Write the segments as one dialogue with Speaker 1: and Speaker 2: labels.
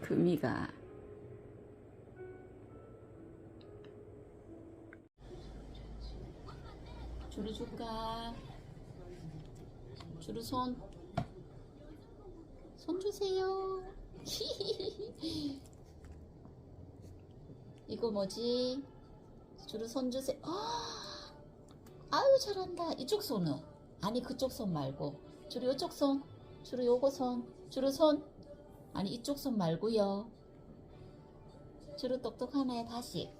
Speaker 1: 금이가 주루 줄까? 주루 손. 손 주세요. 이거 뭐지? 주루 손 주세요. 아, 아유 잘한다. 이쪽 손은 아니 그쪽 손 말고 주루 이쪽 손. 주루 요거 손. 주루 손. 아니 이쪽 손 말고요. 주로 똑똑하네 다시.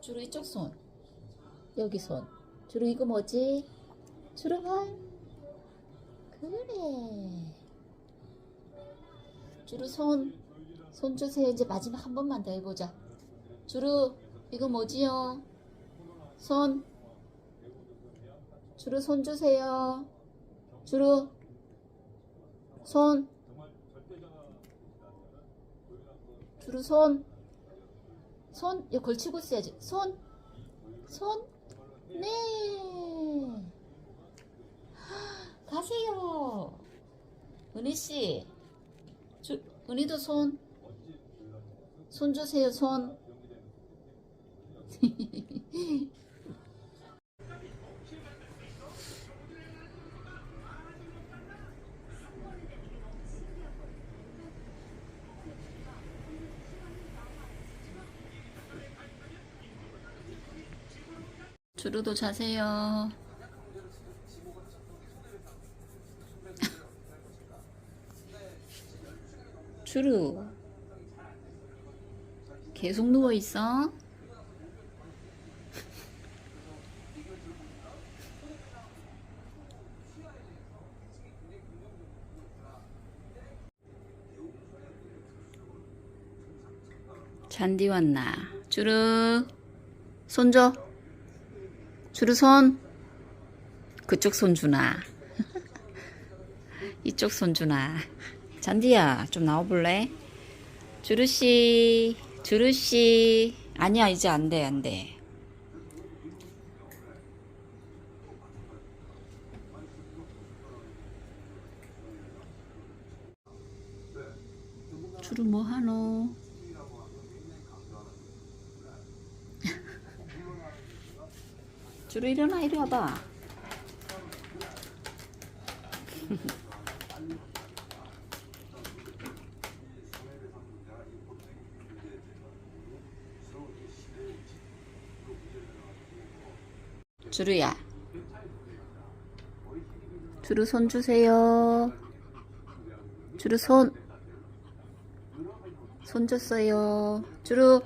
Speaker 1: 주로 이쪽 손. 여기 손. 주로 이거 뭐지? 주로 발. 그래. 주로 손. 손 주세요. 이제 마지막 한 번만 더 해보자. 주로 이거 뭐지요? 손. 주로 손 주세요. 주로 손. 주로 손. 손, 이거 걸치고 있어야지. 손, 손, 네. 가세요. 은희 씨, 주, 은희도 손, 손 주세요. 손. 주루도 자세요. 주루. 계속 누워 있어. 잔디 왔나? 주루. 손 줘. 주루 손. 그쪽 손 주나. 이쪽 손 주나. 잔디야, 좀 나와볼래? 주루씨, 주루씨. 아니야, 이제 안 돼, 안 돼. 주루 뭐 하노? 주루 일어나, 이리 와봐. 주루야. 주루 손 주세요. 주루 손. 손 줬어요. 주루.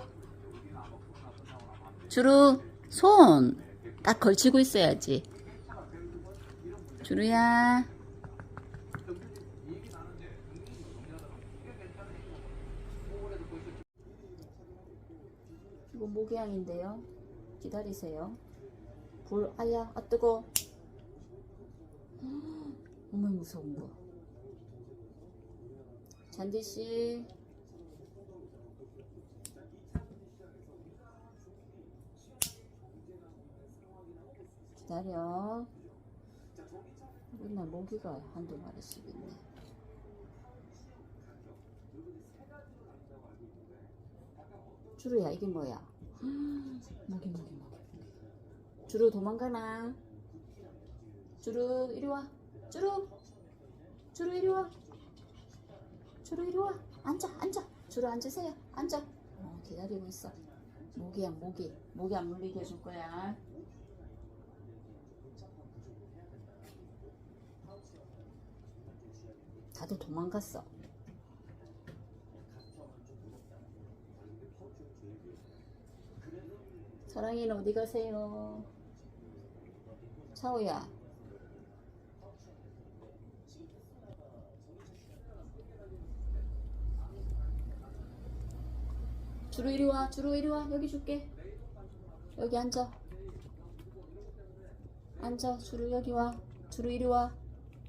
Speaker 1: 주루 손. 딱 걸치고 있어야지. 주루야. 이거 모기향인데요. 기다리세요. 불, 아야, 아, 뜨거. 어머, 무서운 거. 잔디씨. 기다려. 맨날 모기가 한두 마리씩 있네. 주루야, 이게 뭐야? 모기, 모기, 모기. 주루 도망가나? 주루 이리 와. 주루. 주루 이리 와. 주루 이리 와. 앉아, 앉아. 주루 앉으세요. 앉아. 어, 기다리고 있어. 모기야, 모기. 모기 안 물리게 해줄 거야. 다들 도망갔어. 사랑이는 어디 가세요? 차오야. 주로 이리 와, 주로 이리 와. 여기 줄게. 여기 앉아. 앉아, 주로 여기 와. 주로 이리 와.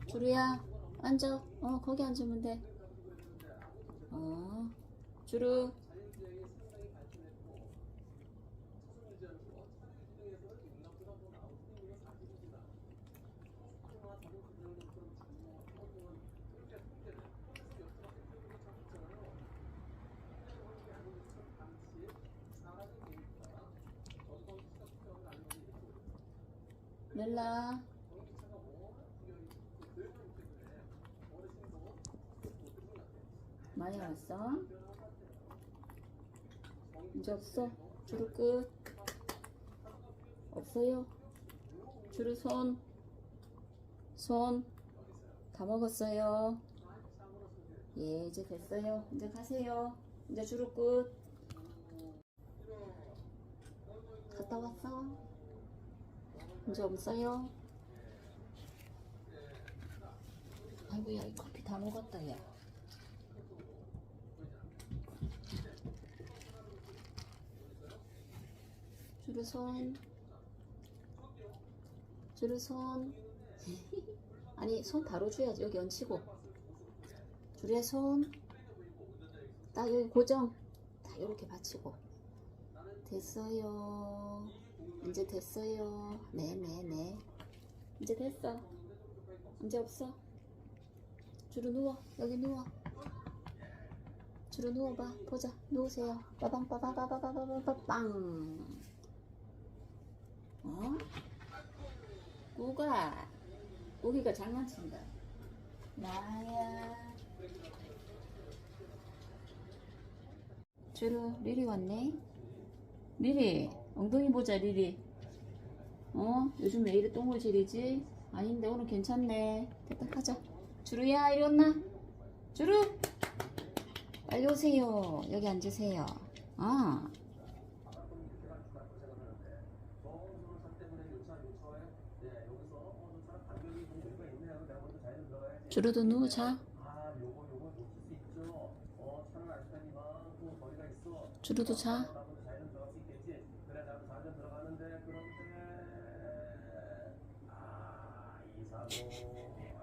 Speaker 1: 주루야, 앉아. 어, 거기 앉으면 돼. 어, 주름. 멜라 많이 왔어? 이제 없어. 주루 끝. 없어요. 주루 손. 손. 다 먹었어요. 예, 이제 됐어요. 이제 가세요. 이제 주루 끝. 갔다 왔어. 이제 없어요. 아이고야, 이 커피 다 먹었다, 야. 주루 손. 주루 손. 아니, 손 바로 줘야지. 여기 얹히고. 주루의 손. 딱 여기 고정. 딱 이렇게 받치고. 됐어요. 이제 됐어요. 네네네. 이제 됐어. 이제 없어. 주로 누워. 여기 누워. 주로 누워봐. 보자. 누우세요. 빠방 빠바바바바바바빵. 어? 꾸가. 꾸기가 장난친다. 나야. 주로 리리 왔네. 리리. 엉덩이 보자 리리. 어? 요즘 왜 이래 똥을 지리지? 아닌데 오늘 괜찮네. 됐다 가자. 주루야 이리 왔나? 주루! 빨리 오세요. 여기 앉으세요. 아 주루도 누우자? 주루도 자.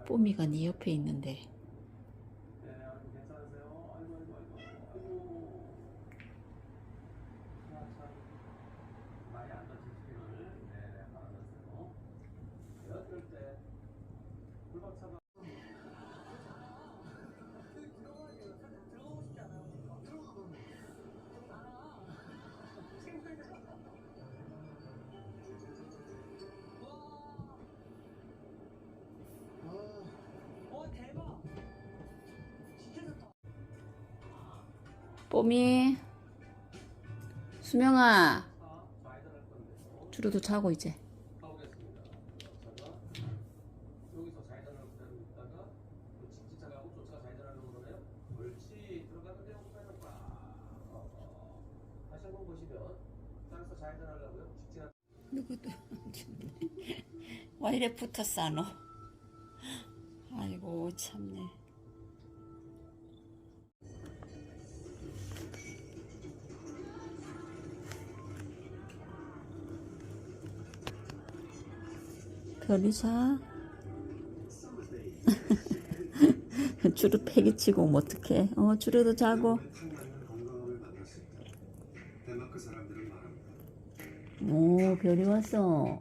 Speaker 1: 뽀미가 네 옆에 있는데
Speaker 2: 에서 좌회전하려고요. 직진한
Speaker 1: 누구도 와 이래 붙었어 너 아이고 참네 별이 자 주로 패기 치고 뭐 어떡해? 어 주로도 자고. 오 별이 왔어